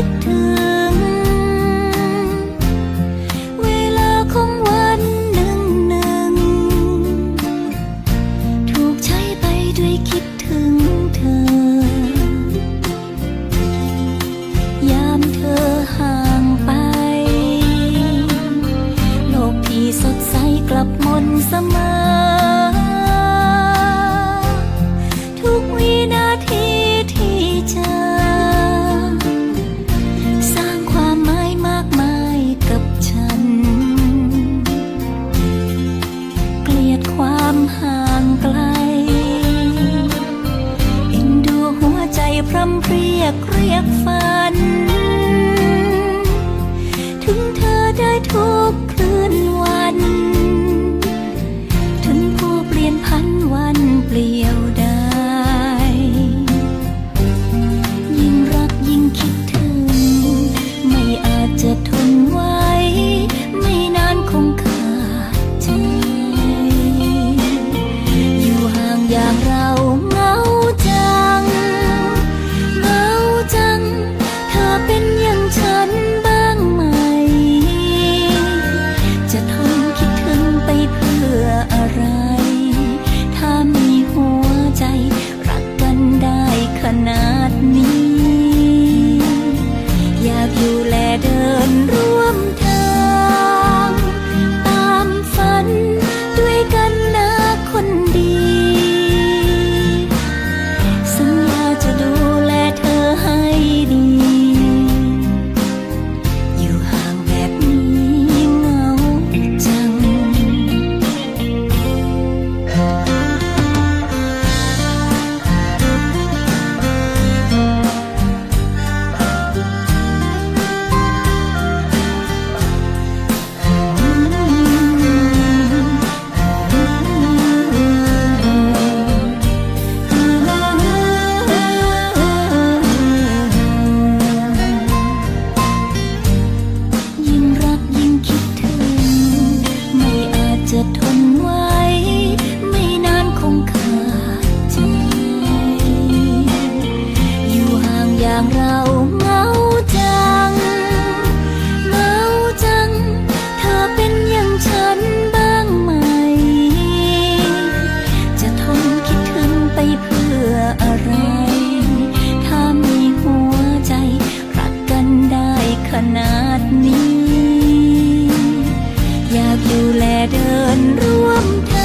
to พร่ำเพรียกเรียกฝัน ถึงเธอได้ทุกางเราเมาจังเมาจัง เธอเป็นอย่างฉันบ้างไหม จะทนคิดถึงไปเพื่ออะไร ถ้ามีหัวใจ รักกันได้ขนาดนี้ อยากอยู่แลเดินร่วมทาง